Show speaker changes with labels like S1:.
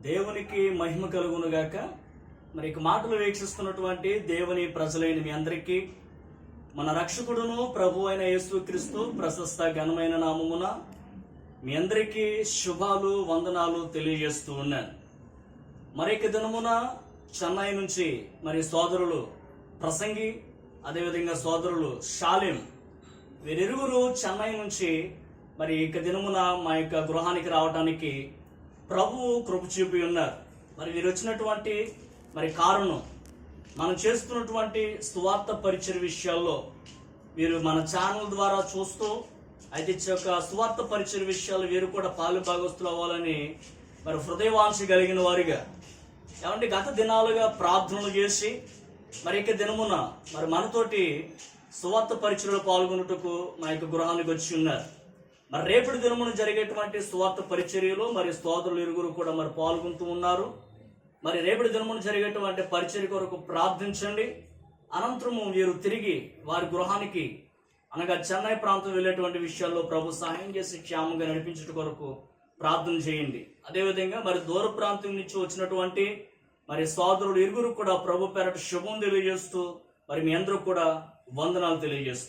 S1: దేవునికి మహిమ కలుగునుగాక మరి ఇక మాటలు వీక్షిస్తున్నటువంటి దేవుని ప్రజలైన మీ అందరికీ మన రక్షకుడును ప్రభు అయిన యేసుక్రీస్తు ప్రశస్త ఘనమైన నామమున మీ అందరికీ శుభాలు వందనాలు తెలియజేస్తూ ఉన్నాను. మరి ఇక దినమున చెన్నై నుంచి మరి సోదరులు ప్రసంగి అదేవిధంగా సోదరులు షాలిం వీరిరువురు చెన్నై నుంచి మరి ఇక దినమున మా యొక్క గృహానికి రావడానికి ప్రభువు కృప చూపి ఉన్నారు. మరి వీరు వచ్చినటువంటి మరి కారణం మనం చేస్తున్నటువంటి సువార్త పరిచయ విషయాల్లో మీరు మన ఛానల్ ద్వారా చూస్తూ అయితే ఈ యొక్క సువార్త పరిచయ విషయాలు వీరు కూడా పాలు భాగస్తులు అవ్వాలని మరి హృదయవాంశ కలిగిన వారిగా ఏమంటే గత దినాలుగా ప్రార్థనలు చేసి మరి ఇక దినమున మరి మనతోటి సువార్త పరిచయలో పాల్గొనుటకు మా యొక్క గృహానికి వచ్చి ఉన్నారు. మరి రేపటి దినమున జరిగేటువంటి స్వార్థ పరిచర్యలో మరి స్తోత్రులు ఇరుగురు కూడా మరి పాల్గొంటూ ఉన్నారు. మరి రేపటి దినమున జరిగేటువంటి పరిచర్య కొరకు ప్రార్థించండి. అనంతరము వీరు తిరిగి వారి గృహానికి అనగా చెన్నై ప్రాంతం వెళ్ళేటువంటి విషయాల్లో ప్రభు సహాయం చేసి క్షేమంగా నడిపించుట కొరకు ప్రార్థన చేయండి. అదేవిధంగా మరి దూర ప్రాంతం నుంచి వచ్చినటువంటి మరి సోదరుడు ఇరుగురు కూడా ప్రభు పేరట శుభం తెలియజేస్తూ మరి మీ అందరూ కూడా వందనాలు తెలియజేస్తూ